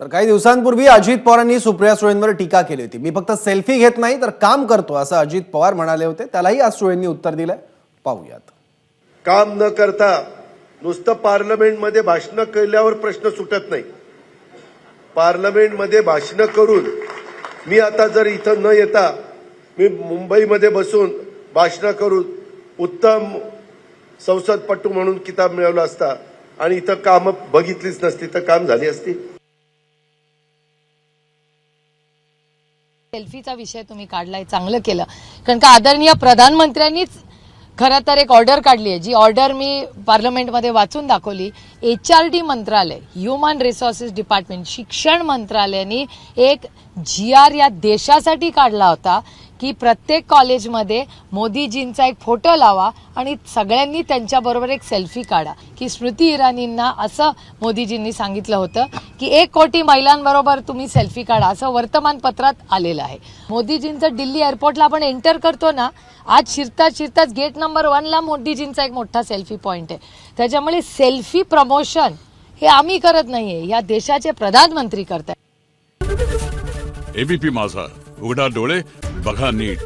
तर काही दिवसांपूर्वी अजित पवारांनी सुप्रिया सुळेंवर टीका केली होती. मी फक्त सेल्फी घेत नाही तर काम करतो असं अजित पवार म्हणाले होते. त्यालाही आज सुळेंनी उत्तर दिलंय. पाहूयात. काम न करता नुसतं पार्लमेंटमध्ये भाषणं केल्यावर प्रश्न सुटत नाही. पार्लमेंटमध्ये भाषणं करून मी आता जर इथं न येता मी मुंबईमध्ये बसून भाषणं करून उत्तम संसदपटू म्हणून किताब मिळवला असता आणि इथं कामं बघितलीच नसती तर काम झाली असती? सेल्फीचा विषय तुम्ही काढलाय चांगलं केलं. कारण का आदरणीय प्रधानमंत्र्यांनीच खरं तर एक ऑर्डर काढली आहे जी ऑर्डर मी पार्लमेंटमध्ये वाचून दाखवली. एच आर डी मंत्रालय ह्युमन रिसोर्सेस डिपार्टमेंट शिक्षण मंत्रालयाने एक जी आर या देशासाठी काढला होता. की प्रत्येक कॉलेजमध्ये मोदीजींचा एक फोटो लावा आणि सगळ्यांनी त्यांच्याबरोबर एक सेल्फी काढा. की स्मृती इराणींना असं मोदीजींनी सांगितलं होतं की एक कोटी महिलांबरोबर तुम्ही सेल्फी काढा असं वर्तमानपत्रात आलेलं आहे. मोदीजींचं दिल्ली एअरपोर्टला आपण एंटर करतो ना आज शिरता शिरताच गेट नंबर वनला मोदीजींचा एक मोठा सेल्फी पॉईंट आहे. त्याच्यामुळे सेल्फी प्रमोशन हे आम्ही करत नाहीये या देशाचे प्रधानमंत्री करतायत. एबीपी माझा. उघडा डोळे बघा नीट.